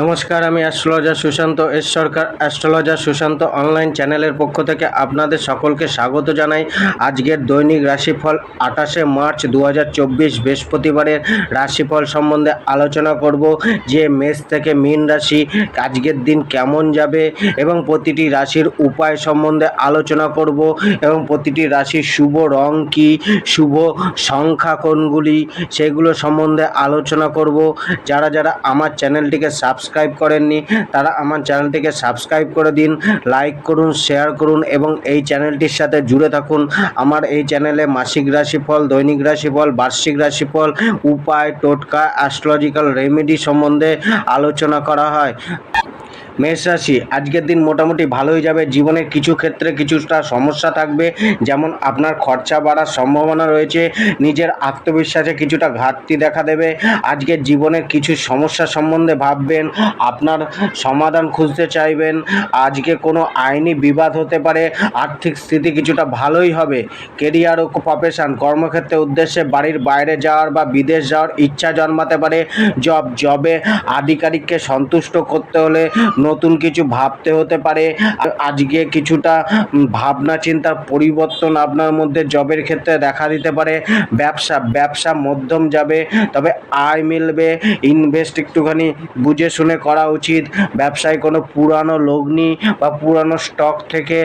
নমস্কার, আমি astrologer Sushanta S Sarkar, astrologer Sushanta online চ্যানেলের পক্ষ থেকে আপনাদের সকলকে স্বাগত জানাই। আজকের দৈনিক রাশিফল আঠাশে মার্চ দু হাজার চব্বিশ বৃহস্পতিবারের রাশিফল সম্বন্ধে আলোচনা করব, যে মেষ থেকে মীন রাশি আজকের দিন কেমন যাবে এবং প্রতিটি রাশির উপায় সম্বন্ধে আলোচনা করব এবং প্রতিটি রাশির শুভ রং কী, শুভ সংখ্যা কোনগুলি, সেগুলো সম্বন্ধে আলোচনা করব। যারা যারা আমার চ্যানেলটিকে সাবস্ক্রাইব করেননি, তারা আমার চ্যানেলটিকে সাবস্ক্রাইব করে দিন লাইক করুন শেয়ার করুন এবং এই চ্যানেলটির সাথে জুড়ে থাকুন। আমার এই চ্যানেলে মাসিক রাশিফল, দৈনিক রাশিফল, বার্ষিক রাশিফল, উপায়, টোটকা অ্যাস্ট্রোলজিক্যাল রেমেডি সম্বন্ধে আলোচনা করা হয়। মেষ রাশি, আজকের দিন মোটামুটি ভালোই যাবে। জীবনের কিছু ক্ষেত্রে কিছুটা সমস্যা থাকবে। যেমন আপনার খরচা বাড়ার সম্ভাবনা রয়েছে, নিজের আত্মবিশ্বাসে কিছুটা ঘাটতি দেখা দেবে। আজকের জীবনের কিছু সমস্যা সম্বন্ধে ভাববেন, আপনার সমাধান খুঁজতে চাইবেন। আজকে কোনো আইনি বিবাদ হতে পারে, আর্থিক স্থিতি কিছুটা ভালোই হবে। কেরিয়ার ও প্রফেশন কর্মক্ষেত্রে উদ্দেশ্যে বাড়ির বাইরে যাওয়ার বা বিদেশ যাওয়ার ইচ্ছা জন্মাতে পারে। জব জবে আধিকারিককে সন্তুষ্ট করতে হলে নতুন কিছু ভাবতে হতে পারে। আজকে কিছুটা ভাবনা চিন্তার পরিবর্তন আপনার মধ্যে জবের ক্ষেত্রে দেখা দিতে পারে। ব্যবসা ব্যবসা মধ্যম যাবে, তবে আয় মিলবে। ইনভেস্ট একটুখানি বুঝে শুনে করা উচিত। ব্যবসায় কোনো পুরানো লগ্নি বা পুরানো স্টক থেকে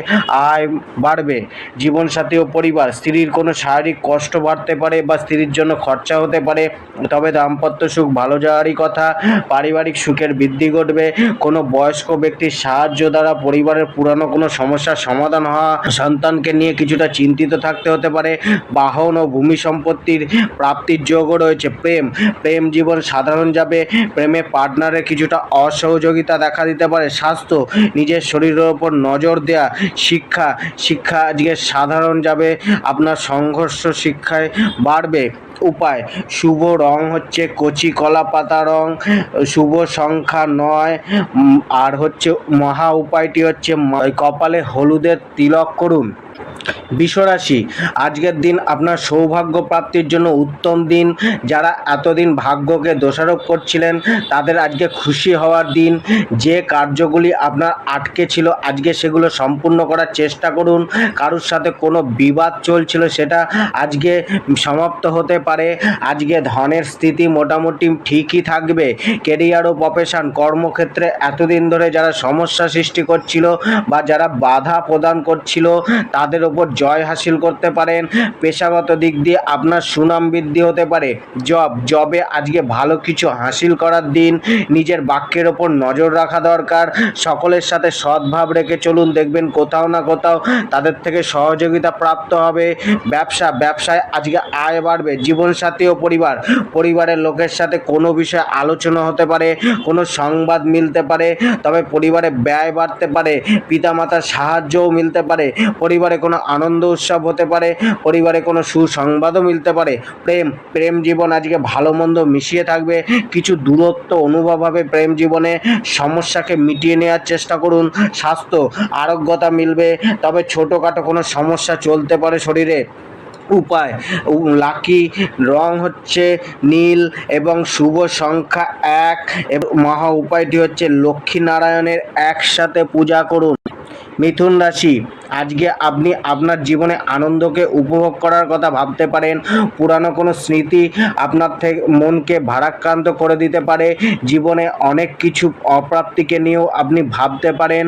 আয় বাড়বে। জীবনসাথী ও পরিবার, স্ত্রীর কোনো শারীরিক কষ্ট বাড়তে পারে বা স্ত্রীর জন্য খরচা হতে পারে। তবে দাম্পত্য সুখ ভালো যাওয়ারই কথা। পারিবারিক সুখের বৃদ্ধি ঘটবে। কোনো বয়স্ক ব্যক্তির সাহায্য দ্বারা পরিবারের পুরানো কোনো সমস্যার সমাধান হওয়া সন্তানকে নিয়ে কিছুটা চিন্তিত থাকতে হতে পারে। বাহন ও ভূমি সম্পত্তির প্রাপ্তির যোগও রয়েছে। প্রেম প্রেম জীবন সাধারণ যাবে। প্রেমে পার্টনারের কিছুটা অসহযোগিতা দেখা দিতে পারে। স্বাস্থ্য, নিজের শরীরের ওপর নজর দেয়া, শিক্ষা শিক্ষা আজকে সাধারণ যাবে। আপনার সংঘর্ষ শিক্ষায় বাড়বে। উপায়। শুভ রং হচ্ছে কচি কলা পাতা রং, শুভ সংখ্যা নয়। আর হচ্ছে মহা উপায়টি হচ্ছে কপালে হলুদের তিলক করুন। বিশ্বরাশি, আজকের দিন আপনার সৌভাগ্য প্রাপ্তির জন্য উত্তম দিন। যারা এতদিন ভাগ্যকে দোষারোপ করছিলেন, তাদের আজকে খুশি হওয়ার দিন। যে কার্যগুলি আপনার আটকে ছিল, আজকে সেগুলো সম্পূর্ণ করার চেষ্টা করুন। কারোর সাথে কোনো বিবাদ চলছিল, সেটা আজকে সমাপ্ত হতে পারে। আজকে ধনের স্থিতি মোটামুটি ঠিকই থাকবে। কেরিয়ার ও প্রফেশন, কর্মক্ষেত্রে এতদিন ধরে যারা সমস্যা সৃষ্টি করছিল বা যারা বাধা প্রদান করছিল তাদের ওপর জয় হাসিল করতে পারেন। পেশাগত দিক দিয়ে আপনার সুনাম বৃদ্ধি হতে পারে। জব, জবে আজকে ভালো কিছু হাসিল করার দিন। নিজের বাক্যের ওপর নজর রাখা দরকার। সকলের সাথে সদ্ভাব রেখে চলুন, দেখবেন কোথাও না কোথাও তাদের থেকে সহযোগিতা প্রাপ্ত হবে। ব্যবসা, ব্যবসায় আজকে আয় বাড়বে। জীবনসাথী ও পরিবার, পরিবারের লোকের সাথে কোনো বিষয়ে আলোচনা হতে পারে, কোনো সংবাদ মিলতে পারে, তবে পরিবারে ব্যয় বাড়তে পারে, পিতামাতার সাহায্যও মিলতে পারে পরিবারে কোনো আনন্দ উৎসব হতে পারে, পরিবারে কোনো সুসংবাদও মিলতে পারে। প্রেম প্রেম জীবন আজকে ভালো মন্দ মিশিয়ে থাকবে। কিছু দূরত্ব অনুভব হবে প্রেম জীবনে। সমস্যাকে মিটিয়ে নেওয়ার চেষ্টা করুন। স্বাস্থ্য, আরোগ্যতা মিলবে। তবে ছোটোখাটো কোনো সমস্যা চলতে পারে শরীরে। উপায় লাকি, রং হচ্ছে নীল এবং শুভ সংখ্যা এক। এবং, মহা উপায়টি হচ্ছে লক্ষ্মীনারায়ণের একসাথে পূজা করুন। মিথুন রাশি আজকে আপনি আপনার জীবনে আনন্দকে উপভোগ করার কথা ভাবতে পারেন, পুরানো কোনো স্মৃতি আপনার থেকে মনকে ভারাক্রান্ত করে দিতে পারে, জীবনে অনেক কিছু অপ্রাপ্তিকে নিয়েও আপনি ভাবতে পারেন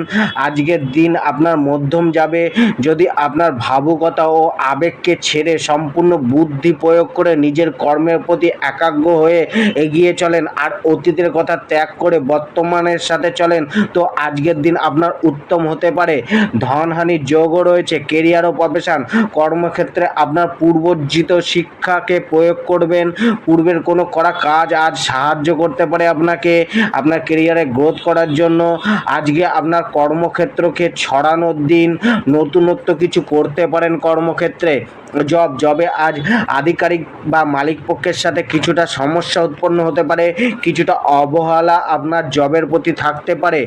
আজকের দিন আপনার মধ্যম যাবে, যদি আপনার ভাবুকতা ও আবেগকে ছেড়ে সম্পূর্ণ বুদ্ধি প্রয়োগ করে নিজের কর্মের প্রতি একাগ্র হয়ে এগিয়ে চলেন, আর অতীতের কথা ত্যাগ করে বর্তমানের সাথে চলেন, তো আজকের দিন আপনার উত্তম হতে পারে। ধনহানির যোগও রয়েছে। কেরিয়ার ও প্রফেশন কর্মক্ষেত্রে আপনার পূর্বর্জিত শিক্ষাকে প্রয়োগ করবেন। পূর্বের কোনো করা কাজ আজ সাহায্য করতে পারে আপনাকে, আপনার কেরিয়ারে গ্রোথ করার জন্য। আজকে আপনার কর্মক্ষেত্রকে ছড়ানোর দিন নতুনত্ব কিছু করতে পারেন কর্মক্ষেত্রে। জব, জবে আজ আধিকারিক বা মালিক পক্ষের সাথে কিছুটা সমস্যা উৎপন্ন হতে পারে, কিছুটা অবহেলা আপনার জবের প্রতি থাকতে পারে,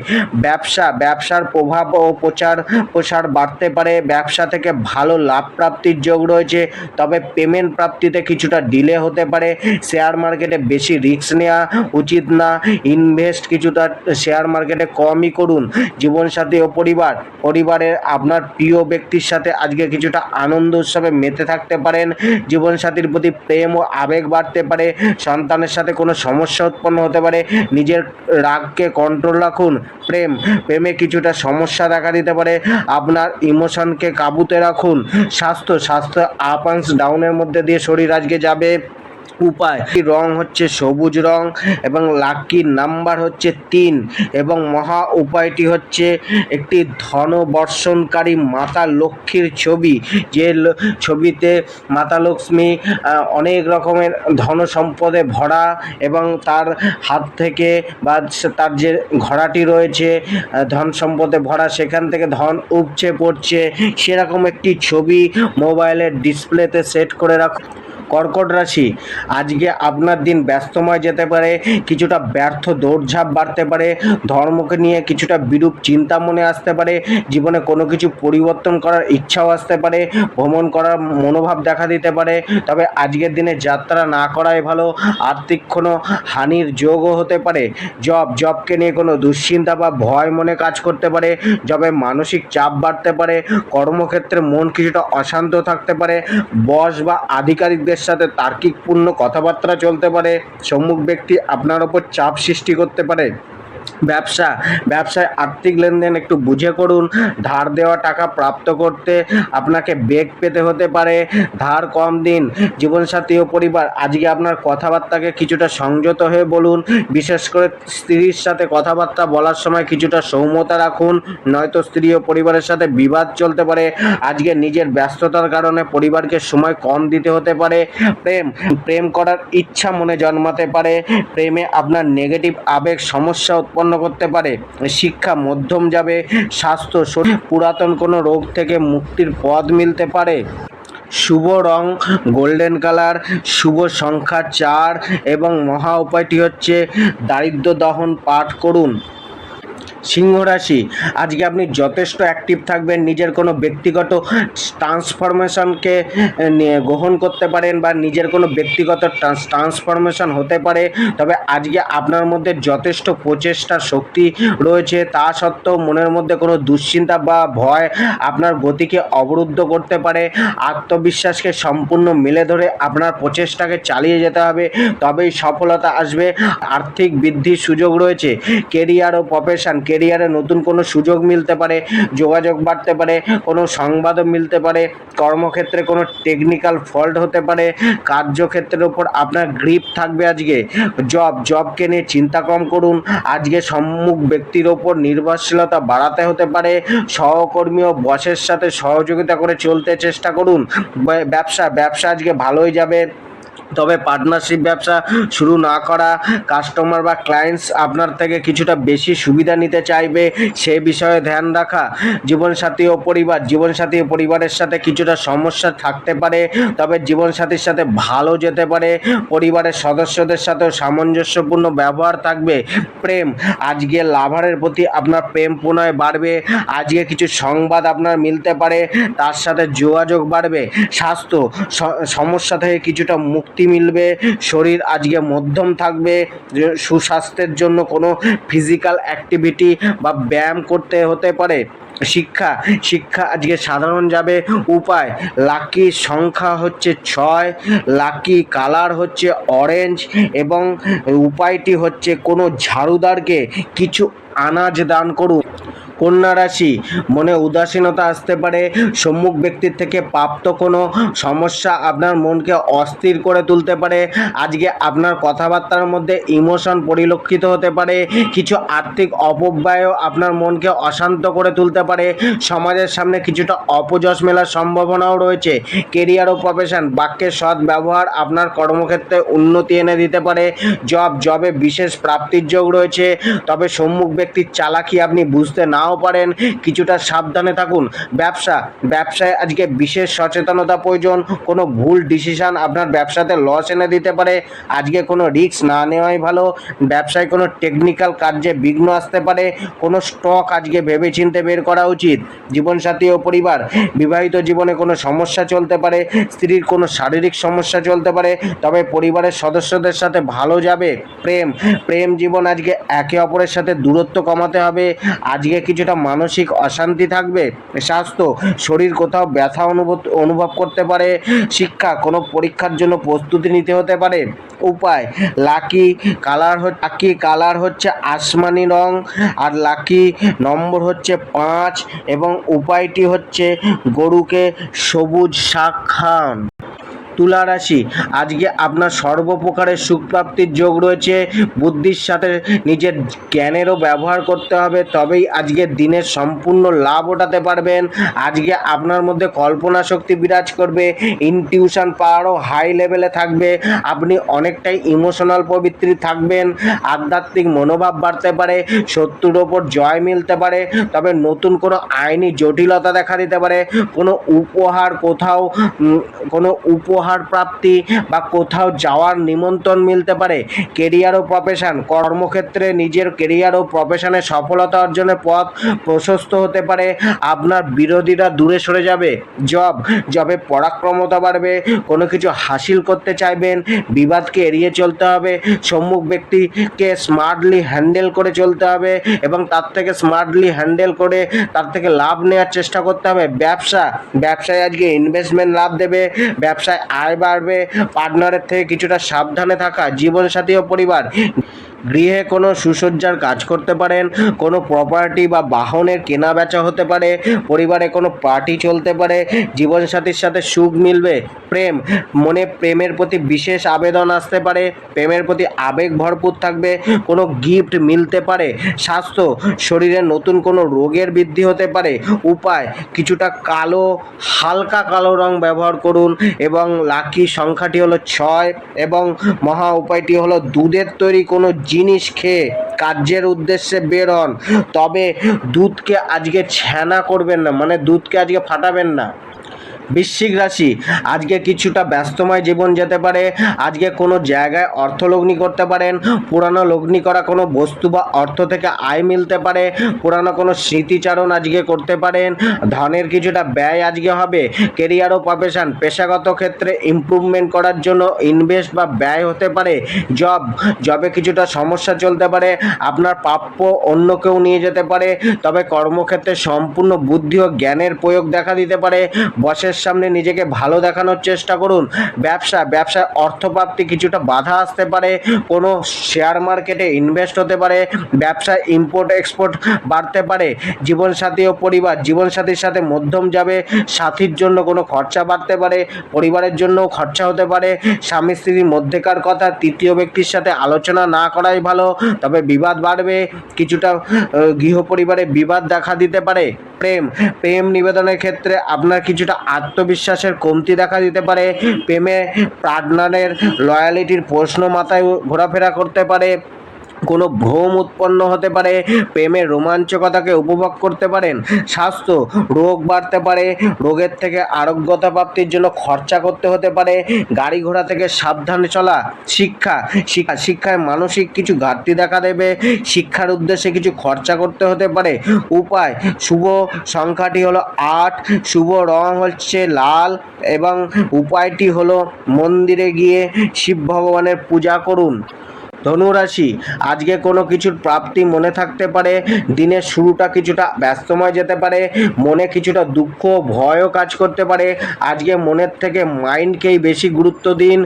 ব্যবসা, ব্যবসার প্রভাব ও প্রচার প্রসার বাড়তে পারে, ব্যবসা থেকে ভালো লাভ প্রাপ্তির যোগ রয়েছে, তবে পেমেন্ট প্রাপ্তিতে কিছুটা ডিলে হতে পারে, শেয়ার মার্কেটে বেশি রিস্ক নেওয়া উচিত না, ইনভেস্ট কিছুটা শেয়ার মার্কেটে কমই করুন, জীবনসাথী ও পরিবার, পরিবারের আপনার প্রিয় ব্যক্তির সাথে আজকে কিছুটা আনন্দ উৎসবে মেতে থাকতে পারেন, জীবনসাথীর প্রতি প্রেম ও আবেগ বাড়তে পারে, সন্তানের সাথে কোনো সমস্যা উৎপন্ন হতে পারে, নিজের রাগকে কন্ট্রোল রাখুন, প্রেম, প্রেমে কিছুটা সমস্যা দেখা দিতে পারে, আপনার ইমোশনকে কাবুতে রাখুন, স্বাস্থ্য স্বাস্থ্য আপ ডাউনের মধ্যে দিয়ে শরীর আজকে যাবে। উপায়। রং হচ্ছে সবুজ রং এবং লাকি নাম্বার হচ্ছে তিন এবং মহা উপায়টি হচ্ছে একটি ধন বর্ষণকারী মাতা লক্ষ্মীর ছবি, যে ছবিতে মাতা লক্ষ্মী অনেক রকমের ধন সম্পদে ভরা এবং তার হাত থেকে বা তার যে ঘোড়াটি রয়েছে ধন সম্পদে ভরা, সেখান থেকে ধন উপচে পড়ছে, সেরকম একটি ছবি মোবাইলের ডিসপ্লেতে সেট করে রাখুন কর্কট রাশি। আজকে আপনার দিন ব্যস্তময় যেতে পারে, কিছুটা ব্যর্থ দৌড়ঝাঁপ বাড়তে পারে, ধর্মকে নিয়ে কিছুটা বিরূপ চিন্তা মনে আসতে পারে, জীবনে কোনো কিছু পরিবর্তন করার ইচ্ছাও আসতে পারে, ভ্রমণ করার মনোভাব দেখা দিতে পারে, তবে আজকের দিনে যাত্রা না করাই ভালো, আর্থিক কোনো হানির যোগও হতে পারে, জব, জবকে নিয়ে কোনো দুশ্চিন্তা বা ভয় মনে কাজ করতে পারে, জবে মানসিক চাপ বাড়তে পারে, কর্মক্ষেত্রে মন কিছুটা অশান্ত থাকতে পারে, বস বা আধিকারিকদের সাথে তার্কিকপূর্ণ কথাবার্তা চলতে পারে। সম্মুখ ব্যক্তি আপনার ওপর চাপ সৃষ্টি করতে পারে। ব্যবসা, ব্যবসায় আর্থিক লেনদেন একটু বুঝে করুন। ধার দেওয়া টাকা প্রাপ্ত করতে আপনাকে বেগ পেতে হতে পারে। ধার কম দিন, জীবনসাথী ও পরিবার, আজকে আপনার কথাবার্তাকে কিছুটা সংযত হয়ে বলুন। বিশেষ করে স্ত্রীর সাথে কথাবার্তা বলার সময় কিছুটা সৌম্যতা রাখুন, নয়তো স্ত্রী ও পরিবারের সাথে বিবাদ চলতে পারে। আজকে নিজের ব্যস্ততার কারণে পরিবারকে সময় কম দিতে হতে পারে। প্রেম প্রেম করার ইচ্ছা মনে জন্মাতে পারে। প্রেমে আপনার নেগেটিভ আবেগ, সমস্যা উৎপন্ন করতে পারে। শিক্ষা মধ্যম যাবে, স্বাস্থ্য পুরাতন কোনো রোগ থেকে মুক্তির পথ মিলতে পারে। শুভ রং গোল্ডেন কালার, শুভ সংখ্যা চার এবং মহা উপায়টি হচ্ছে দারিদ্র দহন পাঠ করুন। সিংহ রাশি। আজকে আপনি যথেষ্ট অ্যাক্টিভ থাকবেন, নিজের কোনো ব্যক্তিগত ট্রান্সফরমেশনকে গ্রহণ করতে পারেন বা নিজের কোনো ব্যক্তিগত ট্রান্সফরমেশন হতে পারে। তবে আজকে আপনার মধ্যে যথেষ্ট প্রচেষ্টা শক্তি রয়েছে। তা সত্ত্বেও মনের মধ্যে কোনো দুশ্চিন্তা বা ভয় আপনার গতিকে অবরুদ্ধ করতে পারে। আত্মবিশ্বাসকে সম্পূর্ণ মেলে ধরে আপনার প্রচেষ্টাকে চালিয়ে যেতে হবে। তবেই সফলতা আসবে। আর্থিক বৃদ্ধির সুযোগ রয়েছে। কেরিয়ার ও প্রফেশন কেরিয়ারে নতুন কোনো সুযোগ মিলতে পারে, যোগাযোগ বাড়তে পারে, কোনো সংবাদও মিলতে পারে, কর্মক্ষেত্রে কোনো টেকনিক্যাল ফল্ট হতে পারে, কার্যক্ষেত্রের ওপর আপনার গ্রিপ থাকবে আজকে। জব জবকে নিয়ে চিন্তা কম করুন, আজকে সম্মুখ ব্যক্তির ওপর নির্ভরশীলতা বাড়াতে হতে পারে, সহকর্মী ও বসের সাথে সহযোগিতা করে চলতে চেষ্টা করুন, ব্যবসা ব্যবসা আজকে ভালোই যাবে। তবে পার্টনারশিপ ব্যবসা শুরু না করা কাস্টমার বা ক্লায়েন্টস আপনার থেকে কিছুটা বেশি সুবিধা নিতে চাইবে, সে বিষয়ে ধ্যান রাখা। জীবনসাথী ও পরিবার, জীবনসাথী ও পরিবারের সাথে কিছুটা সমস্যা থাকতে পারে, তবে জীবনসাথীর সাথে ভালো যেতে পারে। পরিবারের সদস্যদের সাথেও সামঞ্জস্যপূর্ণ ব্যবহার থাকবে, প্রেম। আজকে লাভারের প্রতি আপনার প্রেম পুনয় বাড়বে, আজকে কিছু সংবাদ আপনার মিলতে পারে, তার সাথে যোগাযোগ বাড়বে। স্বাস্থ্য সমস্যা থেকে কিছুটা মুক্তি মিলবে, শরীর আজকে মধ্যম থাকবে সুস্বাস্থ্যের জন্য কোনো ফিজিক্যাল অ্যাক্টিভিটি বা ব্যায়াম করতে হতে পারে। শিক্ষা শিক্ষা আজকে সাধারণ যাবে। উপায়, লাকি সংখ্যা হচ্ছে ছয়, লাকি কালার হচ্ছে অরেঞ্জ এবং উপায়টি হচ্ছে কোনো ঝাড়ুদারকে কিছু আনাজ দান করুন। কন্যা রাশি, মনে উদাসীনতা আসতে পারে, সম্মুখ ব্যক্তির থেকে প্রাপ্ত কোনো সমস্যা আপনার মনকে অস্থির করে তুলতে পারে, আজকে আপনার কথাবার্তার মধ্যে ইমোশন পরিলক্ষিত হতে পারে, কিছু আর্থিক অপব্যয়ও আপনার মনকে অশান্ত করে তুলতে পারে, সমাজের সামনে কিছুটা অপযশ মেলার সম্ভাবনাও রয়েছে কেরিয়ার ও প্রফেশন বাক্যের সৎ ব্যবহার আপনার কর্মক্ষেত্রে উন্নতি এনে দিতে পারে জব জবে বিশেষ প্রাপ্তির যোগ রয়েছে, তবে সম্মুখ ব্যক্তির চালাকি আপনি বুঝতে নাও নাও পারেন। কিছুটা সাবধানে থাকুন। ব্যবসা, ব্যবসায় আজকে বিশেষ সচেতনতা প্রয়োজন। কোনো ভুল ডিসিশন আপনার ব্যবসাতে লস এনে দিতে পারে। আজকে কোনো রিস্ক না নেওয়াই ভালো। ব্যবসায় কোনো টেকনিক্যাল কার্যে বিঘ্ন আসতে পারে। কোনো স্টক আজকে ভেবেচিন্তে বের করা উচিত। জীবনসাথী ও পরিবার, বিবাহিত জীবনে কোনো সমস্যা চলতে পারে। স্ত্রীর কোনো শারীরিক সমস্যা চলতে পারে। তবে পরিবারের সদস্যদের সাথে ভালো যাবে। প্রেম প্রেম জীবন আজকে একে অপরের সাথে দূরত্ব কমাতে হবে। আজকে কিছুটা মানসিক অশান্তি থাকবে, স্বাস্থ্য, শরীর কোথাও ব্যথা অনুভব অনুভব করতে পারে, শিক্ষা, কোনো পরীক্ষার জন্য প্রস্তুতি নিতে হতে পারে। উপায়, লাকি কালার হচ্ছে লাকি কালার হচ্ছে আসমানি রং, আর লাকি নম্বর হচ্ছে পাঁচ, এবং উপায়টি হচ্ছে গরুকে সবুজ শাক খান তুলা রাশি। আজকে আপনার সর্বপ্রকারের সুখ প্রাপ্তির যোগ রয়েছে। বুদ্ধির সাথে নিজের জ্ঞানেরও ব্যবহার করতে হবে। তবেই আজকের দিনের সম্পূর্ণ লাভ ওঠাতে পারবেন। আজকে আপনার মধ্যে কল্পনা শক্তি বিরাজ করবে। ইনটিউশন পাওয়ারও হাই লেভেলে থাকবে। আপনি অনেকটাই ইমোশনাল প্রবৃত্তি থাকবেন। আধ্যাত্মিক মনোভাব বাড়তে পারে। শত্রুর ওপর জয় মিলতে পারে। তবে নতুন কোনো আইনি জটিলতা দেখা দিতে পারে। কোনো উপহার কোথাও কোনো উপহার প্রাপ্তি বা কোথাও যাওয়ার নিমন্ত্রণ মিলতে পারে। কেরিয়ার ও প্রফেশন কর্মক্ষেত্রে নিজের কেরিয়ার ও প্রফেশনে সফলতা অর্জনের পথ প্রশস্ত হতে পারে। আপনার বিরোধীরা দূরে সরে যাবে। জব জবে পরাক্রমতা বাড়বে। কোনো কিছু হাসিল করতে চাইবেন। বিবাদকে এড়িয়ে চলতে হবে। সম্মুখ ব্যক্তিকে স্মার্টলি হ্যান্ডেল করে চলতে হবে এবং তার থেকে স্মার্টলি হ্যান্ডেল করে তার থেকে লাভ নেওয়ার চেষ্টা করতে হবে। ব্যবসা, ব্যবসায় আজকে ইনভেস্টমেন্ট লাভ দেবে। ব্যবসায় আয় বাড়বে। পার্টনারের থেকে কিছুটা সাবধানে থাকা জীবনসাথী ও পরিবার। গৃহে কোনো সুসজ্জার কাজ করতে পারেন, কোনো প্রপার্টি বা বাহনের কেনা বেচা হতে পারে, পরিবারে কোনো পার্টি চলতে পারে, জীবনসাথীর সাথে সুখ মিলবে, প্রেম, মনে প্রেমের প্রতি বিশেষ আবেদন আসতে পারে, প্রেমের প্রতি আবেগ ভরপুর থাকবে, কোনো গিফট মিলতে পারে, স্বাস্থ্য, শরীরে নতুন কোনো রোগের বৃদ্ধি হতে পারে, উপায়, কিছুটা কালো, হালকা কালো রং ব্যবহার করুন এবং লাকি সংখ্যাটি হলো ছয় এবং মহা উপায়টি হলো দুধের তৈরি কোনো জিনিস খেয়ে কার্যের উদ্দেশ্যে বের হন। তবে দুধকে আজকে ছ্যানা করবেন না মানে দুধকে আজকে ফাটাবেন না। বৃশ্চিক রাশি। আজকে কিছুটা ব্যস্তময় জীবন যেতে পারে, আজকে কোনো জায়গায় অর্থ লগ্নি করতে পারেন, পুরানো লগ্নি করা কোনো বস্তু বা অর্থ থেকে আয় মিলতে পারে, পুরানো কোনো স্মৃতিচারণ আজকে করতে পারেন, ধনের কিছুটা ব্যয় আজকে হবে কেরিয়ার ও প্রফেশন পেশাগত ক্ষেত্রে ইমপ্রুভমেন্ট করার জন্য ইনভেস্ট বা ব্যয় হতে পারে জব জবে কিছুটা সমস্যা চলতে পারে, আপনার প্রাপ্য অন্য কেউ নিয়ে যেতে পারে, তবে কর্মক্ষেত্রে সম্পূর্ণ বুদ্ধি ও জ্ঞানের প্রয়োগ দেখা দিতে পারে, বসের সামনে নিজেকে ভালো দেখানোর চেষ্টা করুন। ব্যবসা, ব্যবসায় অর্থপ্রাপ্তি কিছুটা বাধা আসতে পারে, কোনো শেয়ার মার্কেটে ইনভেস্ট হতে পারে, ব্যবসায় ইম্পোর্ট এক্সপোর্ট বাড়তে পারে, জীবনসাথী ও পরিবার, জীবনসাথীর সাথে মধ্যম যাবে, সাথীর জন্য কোনো খরচা বাড়তে পারে, পরিবারের জন্যও খরচা হতে পারে, স্বামী স্ত্রীর মধ্যেকার কথা তৃতীয় ব্যক্তির সাথে আলোচনা না করাই ভালো, তবে বিবাদ বাড়বে, কিছুটা গৃহ পরিবারে বিবাদ দেখা দিতে পারে। প্রেম প্রেম নিবেদনের ক্ষেত্রে আপনার কিছুটা আত্মবিশ্বাসের কমতি দেখা দিতে পারে প্রেমে পার্টনারের লয়ালিটির প্রশ্ন মাথায় ঘোরাফেরা করতে পারে। কোনো ভ্রম উৎপন্ন হতে পারে, প্রেমের রোমাঞ্চকতাকে উপভোগ করতে পারেন, স্বাস্থ্য, রোগ বাড়তে পারে, রোগের থেকে আরোগ্যতা প্রাপ্তির জন্য খরচা করতে হতে পারে, গাড়ি ঘোড়া থেকে সাবধানে চলা, শিক্ষা শিক্ষা, শিক্ষায় মানসিক কিছু ঘাটতি দেখা দেবে, শিক্ষার উদ্দেশ্যে কিছু খরচা করতে হতে পারে, উপায়, শুভ সংখ্যাটি হলো আট, শুভ রং হচ্ছে লাল এবং উপায়টি হলো মন্দিরে গিয়ে শিব ভগবানের পূজা করুন। ধনুরাশি। আজকে কোনো কিছুর প্রাপ্তি মনে থাকতে পারে, দিনের শুরুটা কিছুটা ব্যস্তময় যেতে পারে, মনে কিছুটা দুঃখ, ভয়ও কাজ করতে পারে। আজকে মনের থেকে মাইন্ডকেই বেশি গুরুত্ব দিন।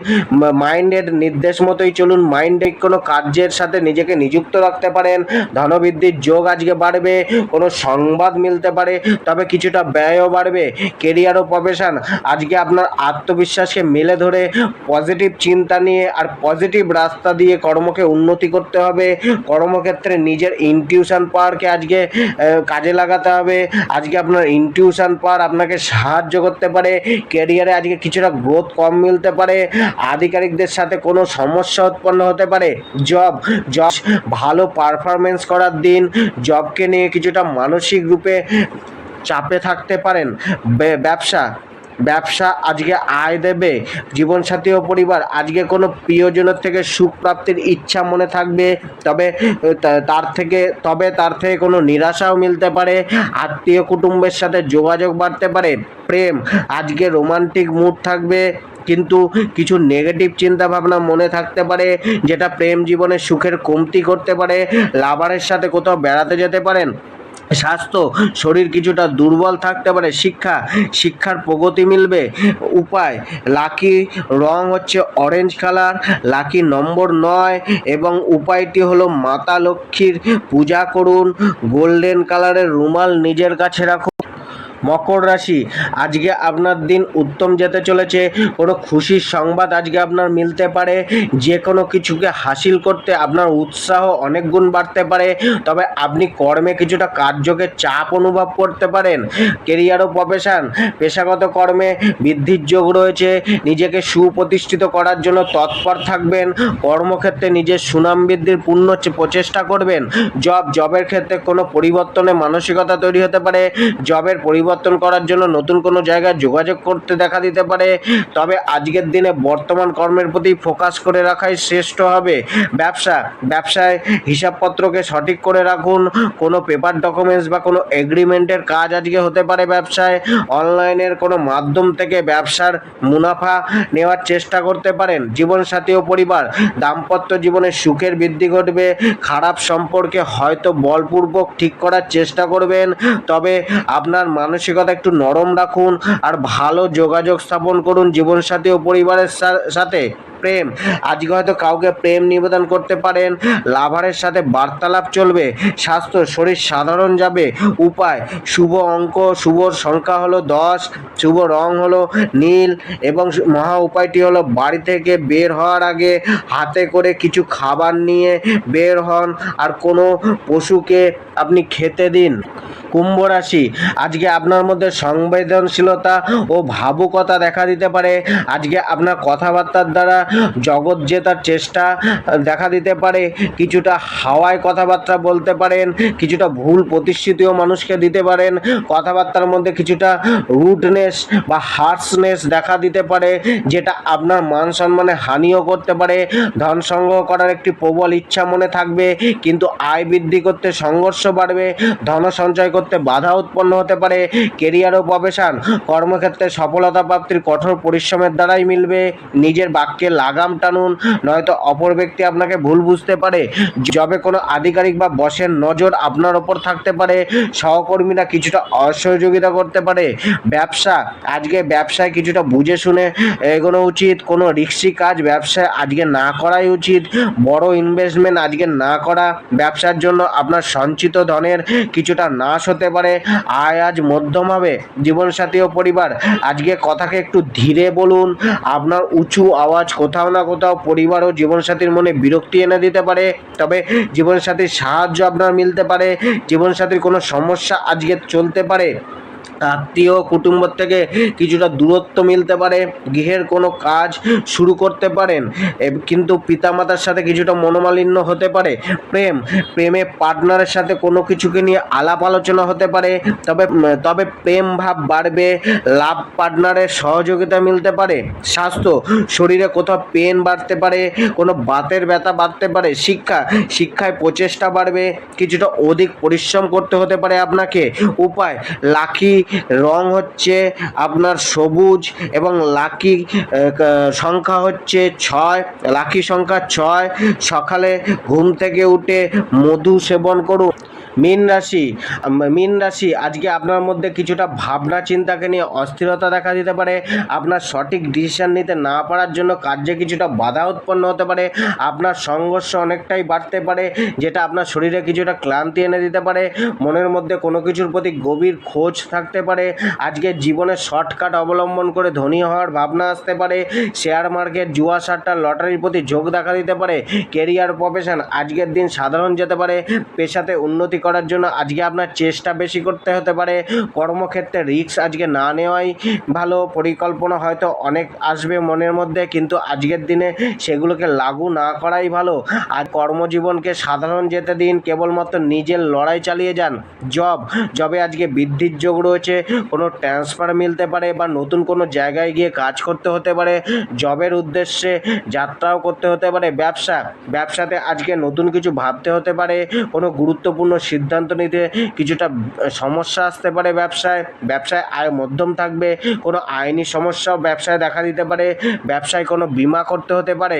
মাইন্ডের নির্দেশ মতোই চলুন, মাইন্ডে কোনো কার্যের সাথে নিজেকে নিযুক্ত রাখতে পারেন। ধনবৃদ্ধির যোগ আজকে বাড়বে, কোনো সংবাদ মিলতে পারে, তবে কিছুটা ব্যয়ও বাড়বে। কেরিয়ার ও প্রফেশন আজকে আপনার আত্মবিশ্বাসকে মেলে ধরে, পজিটিভ চিন্তা নিয়ে আর পজিটিভ রাস্তা দিয়ে কর্ম কর্মকে উন্নতি করতে হবে, কর্মক্ষেত্রে নিজের ইনটিউশন পাওয়ারকে আজকে কাজে লাগাতে হবে। আজকে আপনার ইনটিউশন পাওয়ার আপনাকে সাহায্য করতে পারে কেরিয়ারে আজকে কিছুটা গ্রোথ কম মিলতে পারে, আধিকারিকদের সাথে কোনো সমস্যা উৎপন্ন হতে পারে জব জব ভালো পারফরমেন্স করার দিন জবকে নিয়ে কিছুটা মানসিক রূপে চাপে থাকতে পারেন, ব্যবসা ব্যবসা আজকে আয় দেবে, জীবনসাথী ও পরিবার, আজকে কোনো প্রিয়জনের থেকে সুখ প্রাপ্তির ইচ্ছা মনে থাকবে, তবে তার থেকে, তবে তার থেকে কোনো নিরাশাও মিলতে পারে, আত্মীয় কুটুম্বের সাথে যোগাযোগ বাড়তে পারে, প্রেম, আজকে রোমান্টিক মুড থাকবে, কিন্তু কিছু নেগেটিভ চিন্তা ভাবনা মনে থাকতে পারে, যেটা প্রেম জীবনে সুখের কমতি করতে পারে লাভারের সাথে কোথাও বেড়াতে যেতে পারেন স্বাস্থ্য, শরীর কিছুটা দুর্বল থাকতে পারে, শিক্ষা, শিক্ষার প্রগতি মিলবে। উপায়, লাকি রং হচ্ছে অরেঞ্জ কালার লাকি নম্বর নয়, এবং উপায়টি হলো মাতা লক্ষ্মীর পূজা করুন গোল্ডেন কালারের রুমাল নিজের কাছে রাখুন। মকর রাশি। আজকে আপনার দিন উত্তম যেতে চলেছে। কোনো খুশির সংবাদ আজকে আপনার মিলতে পারে। যে কোনো কিছুকে হাসিল করতে আপনার উৎসাহ অনেক গুণ বাড়তে পারে। তবে আপনি কর্মে কিছুটা কার্যকে চাপ অনুভব করতে পারেন। কেরিয়ার ও প্রফেশন পেশাগত কর্মে বৃদ্ধির যোগ রয়েছে। নিজেকে সুপ্রতিষ্ঠিত করার জন্য তৎপর থাকবেন। কর্মক্ষেত্রে নিজের সুনাম বৃদ্ধির পূর্ণ প্রচেষ্টা করবেন। জব জবের ক্ষেত্রে কোনো পরিবর্তনে মানসিকতা তৈরি হতে পারে। জবের পরিবর্তন করার জন্য নতুন কোনো জায়গায় যোগাযোগ করতে দেখা দিতে পারে। তবে আজকের দিনে বর্তমান কর্মের প্রতি ফোকাস করে রাখাই শ্রেষ্ঠ হবে। ব্যবসা, ব্যবসায় হিসাবপত্রকে সঠিক করে রাখুন। কোনো পেপার ডকুমেন্টস বা কোনো এগ্রিমেন্টের কাজ আজকে হতে পারে ব্যবসায়। অনলাইনের কোনো মাধ্যম থেকে ব্যবসার মুনাফা নেওয়ার চেষ্টা করতে পারেন। জীবনসাথী ও পরিবার, দাম্পত্য জীবনে সুখের বৃদ্ধি ঘটবে। খারাপ সম্পর্কে হয়তো বলপূর্বক ঠিক করার চেষ্টা করবেন। তবে আপনার মানসিকতা একটু নরম রাখুন আর ভালো যোগাযোগ স্থাপন করুন জীবনসাথী ও পরিবারের সাথে। প্রেম। আজকে হয়তো কাউকে প্রেম নিবেদন করতে পারেন, লাভারের সাথে বার্তালাপ চলবে, স্বাস্থ্য, শরীর সাধারণ যাবে, উপায়, শুভ অঙ্ক শুভ সংখ্যা হলো দশ, শুভ রং হলো নীল এবং মহা উপায়টি হলো বাড়ি থেকে বের হওয়ার আগে হাতে করে কিছু খাবার নিয়ে বের হন আর কোনো পশুকে আপনি খেতে দিন। কুম্ভ রাশি। আজকে আপনার মধ্যে সংবেদনশীলতা ও ভাবুকতা দেখা দিতে পারে। আজকে আপনার কথাবার্তার দ্বারা জগৎ জেতার চেষ্টা দেখা দিতে পারে। কিছুটা হাওয়ায় কথাবার্তা বলতে পারেন, কিছুটা ভুল প্রতিশ্রুতিও মানুষকে দিতে পারেন। কথাবার্তার মধ্যে কিছুটা রুডনেস বা হার্সনেস দেখা দিতে পারে, যেটা আপনার মান সম্মানে হানিও করতে পারে। ধন সংগ্রহ করার একটি প্রবল ইচ্ছা মনে থাকবে, কিন্তু আয় বৃদ্ধি করতে সংঘর্ষ বাড়বে। ধন সঞ্চয় করতে বাধা উৎপন্ন হতে পারে। কেরিয়ার ও প্রফেশন, কর্মক্ষেত্রে সফলতা প্রাপ্তির কঠোর পরিশ্রমের দ্বারাই মিলবে। নিজের বাক্যে লাগাম টানুন, নয়তো অপর ব্যক্তি আপনাকে ভুল বুঝতে পারে। জবে কোনো আধিকারিক বা বসের নজর আপনার ওপর থাকতে পারে। সহকর্মীরা কিছুটা অসহযোগিতা করতে পারে। ব্যবসা, আজকে ব্যবসায় কিছুটা বুঝে শুনে এগোনো উচিত। কোনো রিক্সি কাজ ব্যবসায় আজকে না করাই উচিত। বড় ইনভেস্টমেন্ট আজকে না করা ব্যবসার জন্য আপনার সঞ্চিত ধনের কিছুটা নাশ হতে পারে। আয় আজ মধ্যম হবে, জীবনসাথী ও পরিবার। আজকে কথাকে একটু ধীরে বলুন। আপনার উঁচু আওয়াজ কোথাও না কোথাও পরিবার ও জীবনসাথীর মনে বিরক্তি এনে দিতে পারে। তবে জীবনসাথীর সাহায্য আপনার মিলতে পারে। জীবনসাথীর কোনো সমস্যা আজকে চলতে পারে। আত্মীয় কুটুম্ব থেকে কিছুটা দূরত্ব মিলতে পারে, গৃহের কোনো কাজ শুরু করতে পারেন কিন্তু পিতামাতার সাথে কিছুটা মনোমালিন্য হতে পারে, প্রেম, প্রেমে পার্টনারের সাথে কোনো কিছুকে নিয়ে আলাপ আলোচনা হতে পারে, তবে তবে প্রেম ভাব বাড়বে, লাভ পার্টনারের সহযোগিতা মিলতে পারে, স্বাস্থ্য, শরীরে কোথাও পেন বাড়তে পারে, কোনো বাতের ব্যথা বাড়তে পারে, শিক্ষা, শিক্ষায় প্রচেষ্টা বাড়বে, কিছুটা অধিক পরিশ্রম করতে হতে পারে আপনাকে, উপায় লাকি রং হচ্ছে আপনার সবুজ এবং লাকি সংখ্যা হচ্ছে ছয়, লাকি সংখ্যা ছয়। সকালে ঘুম থেকে উঠে মধু সেবন করুন। মীন রাশি মীন রাশি, আজকে আপনার মধ্যে কিছুটা ভাবনা চিন্তাকে নিয়ে অস্থিরতা দেখা দিতে পারে। আপনার সঠিক ডিসিশন নিতে না পারার জন্য কার্যে কিছুটা বাধা উৎপন্ন হতে পারে। আপনার সংঘর্ষ অনেকটাই বাড়তে পারে, যেটা আপনার শরীরে কিছুটা ক্লান্তি এনে দিতে পারে। মনের মধ্যে কোনো কিছুর প্রতি গভীর খোঁজ থাকতে পারে। আজকে জীবনে শর্টকাট অবলম্বন করে ধনী হওয়ার ভাবনা আসতে পারে। শেয়ার মার্কেট জুয়া সাট্টা, লটারির প্রতি ঝোঁক দেখা দিতে পারে। কেরিয়ার প্রফেশন আজকের দিন সাধারণ যেতে পারে। পেশাতে উন্নতি করার জন্য আজকে আপনার চেষ্টা বেশি করতে হতে পারে। কর্মক্ষেত্রে রিস্ক আজকে না নেওয়াই ভালো। পরিকল্পনা হয়তো অনেক আসবে মনের মধ্যে, কিন্তু আজকের দিনে সেগুলোকে লাগু না করাই ভালো। আর কর্মজীবনকে সাধারণ যেতে দিন, কেবলমাত্র নিজের লড়াই চালিয়ে যান। জব জবে আজকে বৃদ্ধির যোগ রয়েছে। কোনো ট্রান্সফার মিলতে পারে বা নতুন কোনো জায়গায় গিয়ে কাজ করতে হতে পারে। জবের উদ্দেশ্যে যাত্রাও করতে হতে পারে ব্যবসা। ব্যবসাতে আজকে নতুন কিছু ভাবতে হতে পারে। কোনো গুরুত্বপূর্ণ সিদ্ধান্ত নিতে কিছুটা সমস্যা আসতে পারে ব্যবসায়। ব্যবসায় আয় মধ্যম থাকবে, কোনো আইনি সমস্যাও ব্যবসায় দেখা দিতে পারে, ব্যবসায় কোনো বিমা করতে হতে পারে।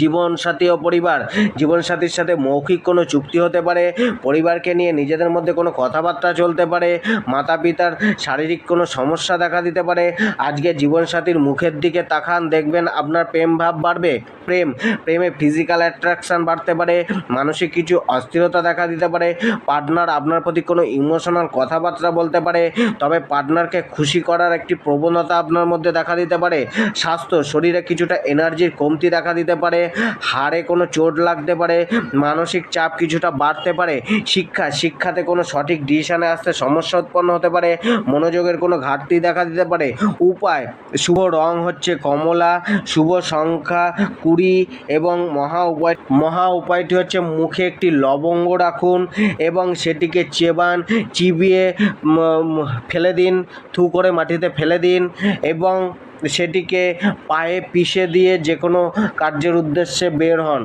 জীবনসাথী ও পরিবার। জীবনসাথীর সাথে মৌখিক কোনো চুক্তি হতে পারে, পরিবারকে নিয়ে নিজেদের মধ্যে কোনো কথাবার্তা চলতে পারে মাতা পিতার শারীরিক কোনো সমস্যা দেখা দিতে পারে। আজকে জীবনসাথীর মুখের দিকে তাকান, দেখবেন আপনার প্রেম ভাব বাড়বে। প্রেম, প্রেমে ফিজিক্যাল অ্যাট্রাকশান বাড়তে পারে, মানসিক কিছু অস্থিরতা দেখা দিতে পারে পার্টনার আপনার প্রতি কোনো ইমোশনাল কথাবার্তা বলতে পারে, তবে পার্টনারকে খুশি করার একটি প্রবণতা আপনার মধ্যে দেখা দিতে পারে। স্বাস্থ্য, শরীরে কিছুটা এনার্জির কমতি দেখা দিতে পারে। হাড়ে কোনো চোট লাগতে পারে, মানসিক চাপ কিছুটা বাড়তে পারে, শিক্ষা, শিক্ষাতে কোনো সঠিক ডিসিশানে আসতে সমস্যা উৎপন্ন হতে পারে, মনোযোগের কোনো ঘাটতি দেখা দিতে পারে, উপায়, শুভ রং হচ্ছে কমলা, শুভ সংখ্যা কুড়ি এবং মহা উপায়, মহা উপায়টি হচ্ছে মুখে একটি লবঙ্গ রাখুন এবং সেটিকে চেবান, চিবিয়ে ফেলে দিন, থু করে মাটিতে ফেলে দিন এবং সেটিকে পায়ে পিষে দিয়ে যে কোনো কার্যের উদ্দেশ্যে বের হন।